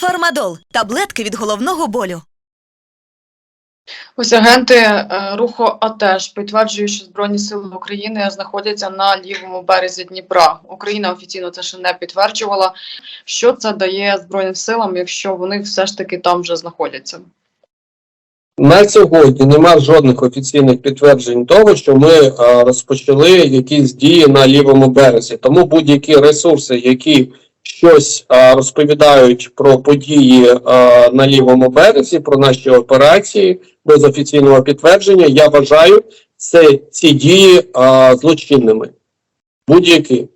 Фармадол таблетки від головного болю. Ось агенти е, руху АТЕШ підтверджують, що Збройні сили України знаходяться на лівому березі Дніпра. Україна офіційно це ще не підтверджувала. Що це дає Збройним силам, якщо вони все ж таки там вже знаходяться? На сьогодні нема жодних офіційних підтверджень того, що ми е, розпочали якісь дії на лівому березі. Тому будь-які ресурси, які щось розповідають про події на лівому березі, про наші операції без офіційного підтвердження, я вважаю це ці дії злочинними. Будь-які.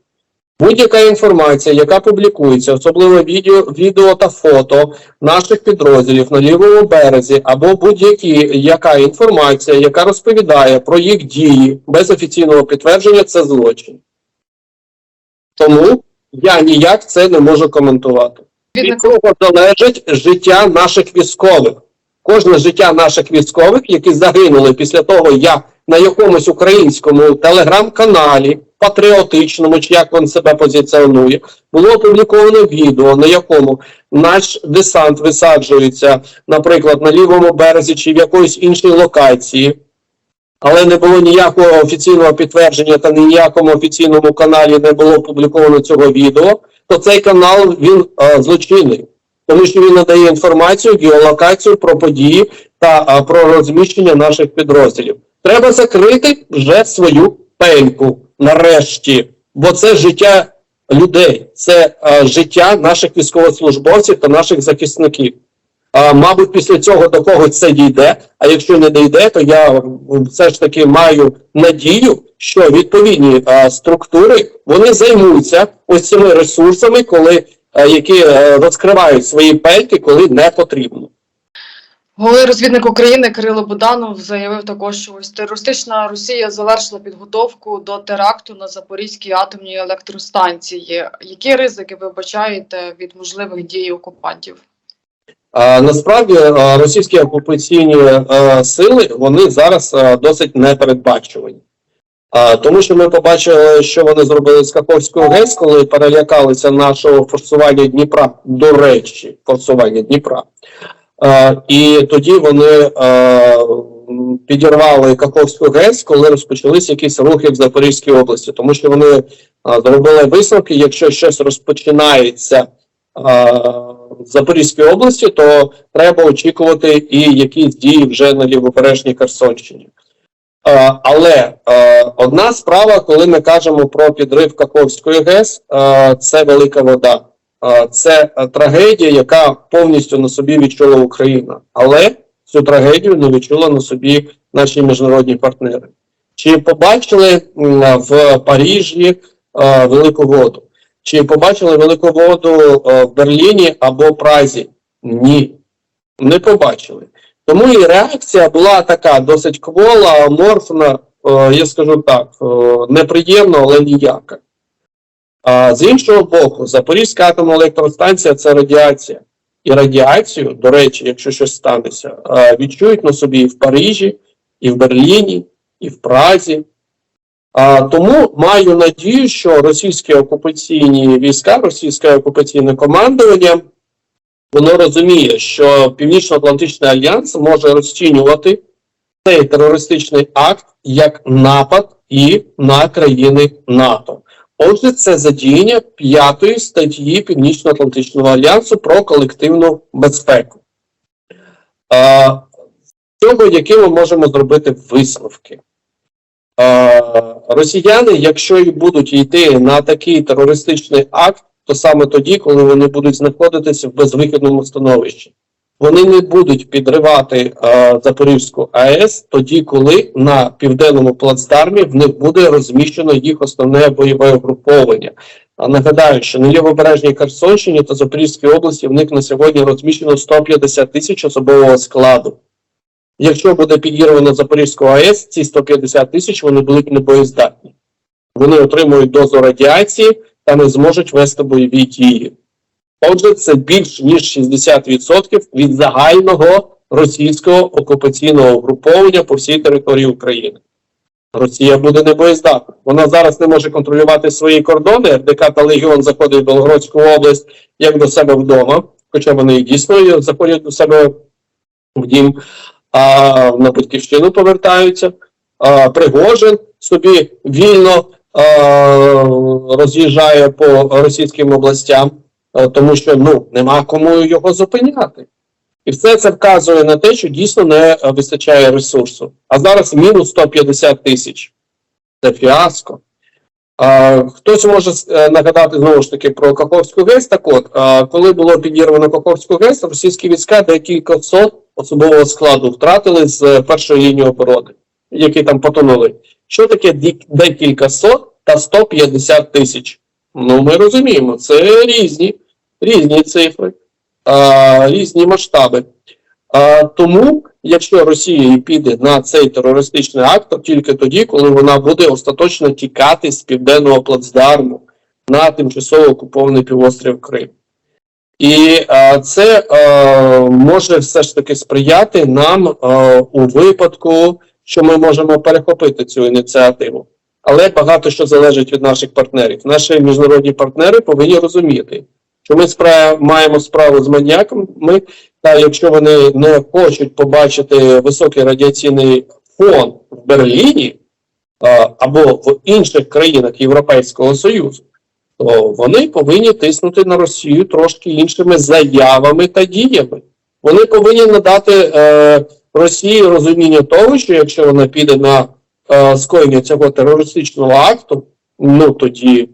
Будь-яка інформація, яка публікується, особливо відео, відео та фото наших підрозділів на лівому березі, або будь-які яка інформація, яка розповідає про їх дії без офіційного підтвердження, це злочин. Тому я ніяк це не можу коментувати. Від цього залежить життя наших військових. Кожне життя наших військових, які загинули після того, як на якомусь українському телеграм-каналі, патріотичному, чи як він себе позиціонує, було опубліковано відео, на якому наш десант висаджується, наприклад, на лівому березі чи в якоїсь іншій локації, але не було ніякого офіційного підтвердження та ніякому офіційному каналі не було опубліковано цього відео, то цей канал він е, злочинний, тому що він надає інформацію, геолокацію про події та е, про розміщення наших підрозділів. Треба закрити вже свою пельку нарешті, бо це життя людей, це е, життя наших військовослужбовців та наших захисників. Мабуть, після цього до когось це дійде. А якщо не дійде, то я все ж таки маю надію, що відповідні структури вони займуться ось цими ресурсами, коли які е, розкривають свої пельки, коли не потрібно. Головний розвідник України Кирило Буданов заявив також, що ось терористична Росія завершила підготовку до теракту на Запорізькій атомній електростанції. Які ризики ви бачаєте від можливих дій окупантів? А, насправді російські окупаційні сили вони зараз досить непередбачувані. Тому що ми побачили, що вони зробили з Каховською ГЕС, коли перелякалися нашого форсування Дніпра, до речі, форсування Дніпра. І тоді вони підірвали Каховську ГЕС, коли розпочалися якісь рухи в Запорізькій області, тому що вони зробили висновки, якщо щось розпочинається в Запорізькій області, то треба очікувати і якісь дії вже на лівобережній Херсонщині. Але одна справа, коли ми кажемо про підрив Каховської ГЕС, це велика вода. Це трагедія, яка повністю на собі відчула Україна. Але цю трагедію не відчула на собі наші міжнародні партнери. Чи побачили в Парижі велику воду? Чи побачили велику воду е, в Берліні або Празі? Ні, не побачили. Тому і реакція була така досить квола, аморфна, е, я скажу так, е, неприємна, але ніяка. А з іншого боку, Запорізька атомна електростанція це радіація. І радіацію, до речі, якщо щось станеться, відчують на собі і в Парижі, і в Берліні, і в Празі, тому маю надію, що російські окупаційні війська, російське окупаційне командування, воно розуміє, що Північно-Атлантичний альянс може розцінювати цей терористичний акт як напад і на країни НАТО. Отже, це задіяння п'ятої статті Північно-Атлантичного альянсу про колективну безпеку. З цього, які ми можемо зробити висновки? Росіяни, якщо і будуть йти на такий терористичний акт, то саме тоді, коли вони будуть знаходитися в безвихідному становищі, вони не будуть підривати е, Запорізьку АЕС тоді, коли на південному плацдармі в них буде розміщено їх основне бойове угруповання. А нагадаю, що на лівобережній Херсонщині та Запорізькій області в них на сьогодні розміщено 150 тисяч особового складу. Якщо буде підірвано Запорізьку АЕС, ці 150 тисяч вони будуть небоєздатні. Вони отримують дозу радіації та не зможуть вести бойові дії. Отже, це більш ніж 60% від загального російського окупаційного угруповання по всій території України. Росія буде небоєздатна. Вона зараз не може контролювати свої кордони. РДК та Легіон заходить в Белгородську область як до себе вдома. хоча вони і дійсно заходять до себе в дім, а на батьківщину повертаються. А, Пригожин собі вільно а, роз'їжджає по російським областям, а, тому що ну нема кому його зупиняти. І все це вказує на те, що дійсно не вистачає ресурсу. А зараз мінус 150 тисяч. Це фіаско. А, хтось може е, нагадати знову ж таки про Каховську ГЕС. Так от, а, коли було підірвано Каховську ГЕС, російські війська декілька сот особового складу втратили з е, першої лінії оборони, які там потонули. Що таке декілька сот та 150 тисяч? Ну, ми розуміємо, це різні, різні цифри, а, різні масштаби. А, тому, якщо Росія піде на цей терористичний акт, то тільки тоді, коли вона буде остаточно тікати з південного плацдарму на тимчасово окупований півострів Крим. І це може все ж таки сприяти нам у випадку, що ми можемо перехопити цю ініціативу. Але багато що залежить від наших партнерів. Наші міжнародні партнери повинні розуміти, що ми спра- маємо справу з маньяками, та якщо вони не хочуть побачити високий радіаційний фон в Берліні або в інших країнах Європейського Союзу, то вони повинні тиснути на Росію трошки іншими заявами та діями. Вони повинні надати е, Росії розуміння того, що якщо вона піде на е, скоєння цього терористичного акту, ну тоді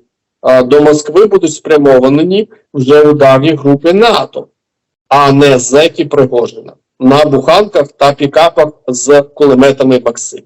е, до Москви будуть спрямовані вже ударні групи НАТО, а не зеки Пригожина на буханках та пікапах з кулеметами Максим.